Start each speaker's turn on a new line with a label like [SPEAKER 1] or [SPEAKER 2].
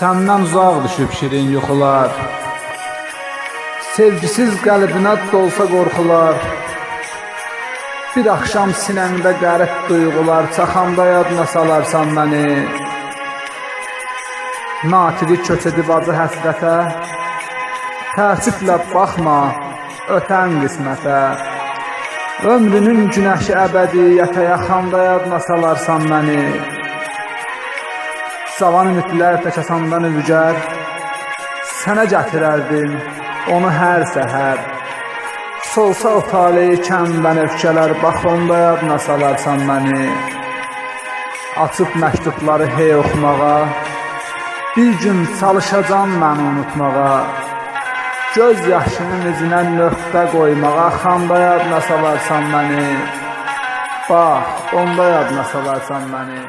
[SPEAKER 1] Səndən uzaq düşüb şirin yuxular. Sevgisiz qəlbinə dolsa qorxular. Bir axşam sinəndə qərib duyğular Çaxanda yadına salarsan məni. Natiqi köç edib acı həsrətə. Təəssüflə baxma ötən qismətə. Ömrünün günəşi əbədiyyətə yaxanda yadına salarsan məni Cavan ümidlər tək asandan üzgər Sənə gətirərdim onu hər səhər. Solsa o taleyi kəndən öfkələr Bax onda yadına salarsan məni. Açıb məktubları hey oxumağa Bir gün çalışacağam mən unutmağa. Göz yaşının izinə nöqtə qoymağa Xanda yadına salarsan məni. Bax onda yadına salarsan məni